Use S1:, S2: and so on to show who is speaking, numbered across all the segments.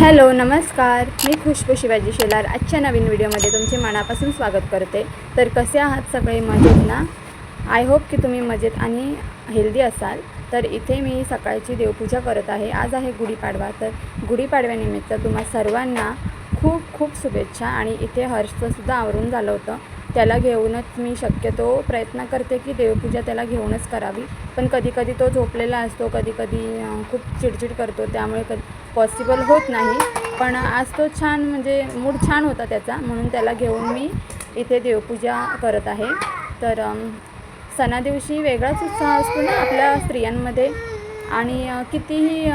S1: Hello नमस्कार. मी खुशबू शिवाजी शेलार. आजच्या नवीन व्हिडिओमध्ये तुमचे मनापासून स्वागत करते. तर कसे आहात सगळे? मजेत ना? आय होप की तुम्ही मजेत आणि हेल्दी असाल. तर इथे मी सकाळची देवपूजा करत आहे. आज आहे गुढीपाडवा. तर गुढीपाडव्यानिमित्त तुम्हा सर्वांना खूप खूप शुभेच्छा. आणि इथे हर्षचंसुद्धा आवरून झालं होतं. त्याला घेऊनच मी शक्यतो प्रयत्न करते की देवपूजा त्याला घेऊनच करावी. पण कधीकधी तो झोपलेला असतो कधीकधी खूप चिडचिड करतो त्यामुळे कधी पॉसिबल होत नाही. पण आज तो छान म्हणजे मूड छान होता त्याचा म्हणून त्याला घेऊन मी इथे देवपूजा करत आहे. तर सणादिवशी वेगळाच उत्साह असतो ना आपल्या स्त्रियांमध्ये. आणि कितीही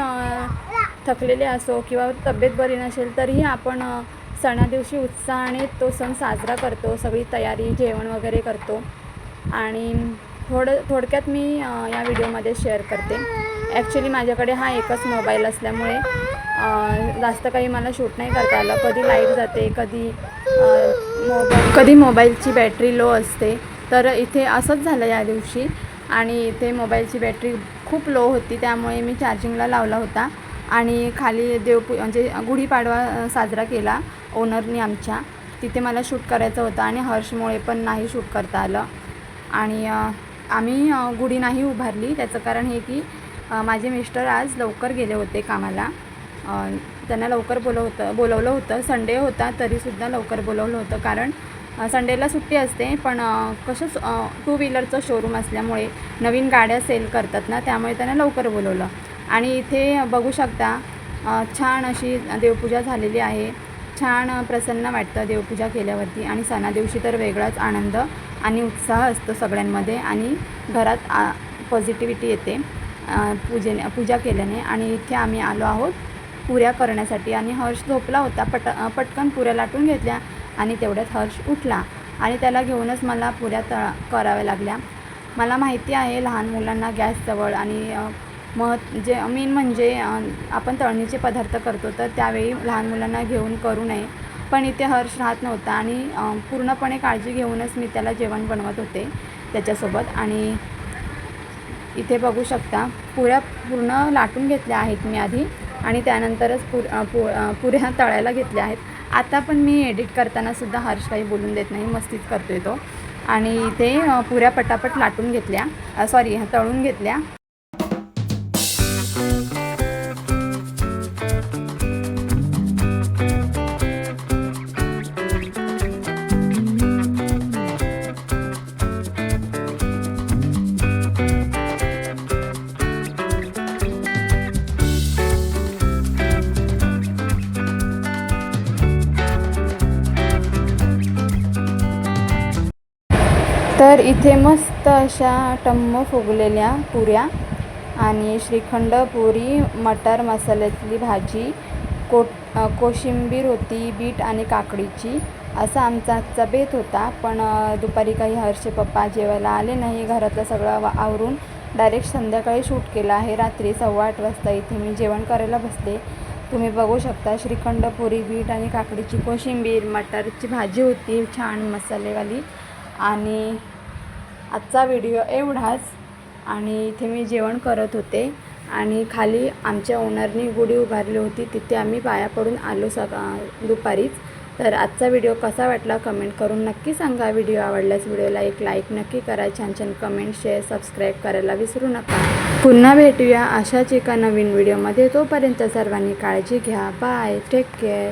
S1: थकलेले असो किंवा तब्येत बरी नसेल तरीही आपण सणादिवशी उत्साहाने तो सण साजरा करतो सगळी तयारी जेवण वगैरे करतो. आणि थोडं थोडक्यात मी या व्हिडिओमध्ये शेअर करते. ॲक्च्युली माझ्याकडे हा एकच मोबाईल असल्यामुळे जास्त काही मला शूट नाही करता आलं. कधी लाइट जाते कधी मोबाईल कधी मोबाईलची बॅटरी लो असते. तर इथे असंच झालं या दिवशी. आणि इथे मोबाईलची बॅटरी खूप लो होती त्यामुळे मी चार्जिंगला लावला होता. आणि खाली देवपू म्हणजे गुढीपाडवा साजरा केला ओनरनी आमच्या. तिथे मला शूट करायचं होतं आणि हर्षमुळे पण नाही शूट करता आलं. आणि आम्ही गुढी नाही उभारली. त्याचं कारण हे की माझे मिस्टर आज लवकर गेले होते कामाला. त्यांना लवकर बोलव होतं बोलवलं होतं. संडे होता तरीसुद्धा लवकर बोलवलं होतं. कारण संडेला सुट्टी असते पण कसंच कसं टू व्हीलरचं शोरूम असल्यामुळे नवीन गाड्या सेल करतात ना त्यामुळे त्यांना लवकर बोलवलं. आणि इथे बघू शकता छान अशी देवपूजा झालेली आहे. छान प्रसन्न वाटतं देवपूजा केल्यावरती आणि सणादिवशी तर वेगळाच आनंद आणि उत्साह असतो सगळ्यांमध्ये आणि घरात आ पॉझिटिव्हिटी येते पूजेने पूजा केल्याने. आणि इथे आम्ही आलो आहोत पुऱ्या करण्यासाठी आणि हर्ष झोपला होता पट पटकन पुऱ्या लाटून घेतल्या आणि तेवढ्यात हर्ष उठला आणि त्याला घेऊनच मला पुऱ्या तळ कराव्या लागल्या. मला माहिती आहे लहान मुलांना गॅसजवळ आणि म्हणजे, अ, महत् जे मेन म्हणजे आपण तळणीचे पदार्थ करतो तर त्यावेळी लहान मुलांना घेऊन करू नये. पण इथे हर्ष राहत नव्हता आणि पूर्णपणे काळजी घेऊनच मी त्याला जेवण बनवत होते त्याच्यासोबत. आणि इथे बघू शकता पुऱ्या पूर्ण लाटून घेतल्या आहेत मी आधी आणि त्यानंतरच पुर पु पुऱ्या तळायला घेतल्या आहेत. आता पण मी एडिट करताना सुद्धा हर्ष काही बोलून देत नाही मस्तीच करतोय तो. आणि इथे पुऱ्या पटापट लाटून घेतल्या सॉरी तळून घेतल्या. तर इथे मस्त अशा टम्म फुगलेल्या पुऱ्या आणि श्रीखंड पुरी मटार मसाल्यातली भाजी को कोशिंबीर होती बीट आणि काकडीची. असा आमचा आजचा बेत होता पण दुपारी काही हर्षे पप्पा जेवायला आले नाही. घरातलं सगळं वा- आवरून डायरेक्ट संध्याकाळी शूट केलं आहे. रात्री सव्वा आठ वाजता इथे मी जेवण करायला बसले. तुम्ही बघू शकता श्रीखंड पुरी बीट आणि काकडीची कोशिंबीर मटारची भाजी होती छान मसालेवाली. आणि आजचा व्हिडिओ एवढाच. आणि इथे मी जेवण करत होते. आणि खाली आमच्या ओनरनी गुढी उभारली होती. तिथे आम्ही पाया पडून आलो सका दुपारीच. तर आजचा व्हिडिओ कसा वाटला कमेंट करून नक्की सांगा. व्हिडिओ आवडल्यास व्हिडिओला एक लाईक नक्की करा. छान छान कमेंट शेअर सबस्क्राईब करायला विसरू नका. पुन्हा भेटूया अशाच एका नवीन व्हिडिओमध्ये तोपर्यंत सर्वांनी काळजी घ्या. Bye take care